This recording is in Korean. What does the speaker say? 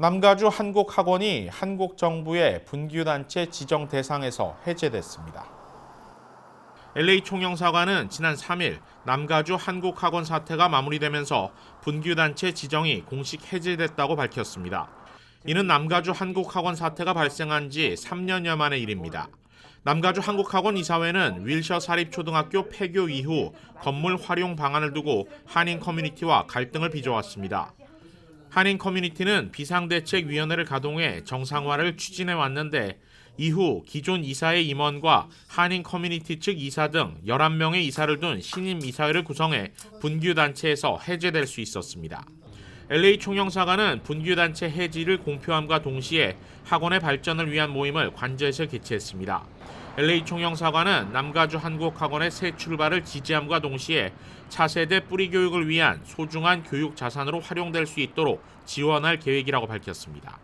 남가주 한국학원이 한국 정부의 분규단체 지정 대상에서 해제됐습니다. LA 총영사관은 지난 3일 남가주 한국학원 사태가 마무리되면서 분규단체 지정이 공식 해제됐다고 밝혔습니다. 이는 남가주 한국학원 사태가 발생한 지 3년여 만의 일입니다. 남가주 한국학원 이사회는 윌셔 사립초등학교 폐교 이후 건물 활용 방안을 두고 한인 커뮤니티와 갈등을 빚어왔습니다. 한인 커뮤니티는 비상대책위원회를 가동해 정상화를 추진해 왔는데 이후 기존 이사의 임원과 한인 커뮤니티 측 이사 등 11명의 이사를 둔 신임 이사회를 구성해 분규단체에서 해제될 수 있었습니다. LA 총영사관은 분규단체 해지를 공표함과 동시에 학원의 발전을 위한 모임을 관저에서 개최했습니다. LA 총영사관은 남가주 한국학원의 새 출발을 지지함과 동시에 차세대 뿌리 교육을 위한 소중한 교육 자산으로 활용될 수 있도록 지원할 계획이라고 밝혔습니다.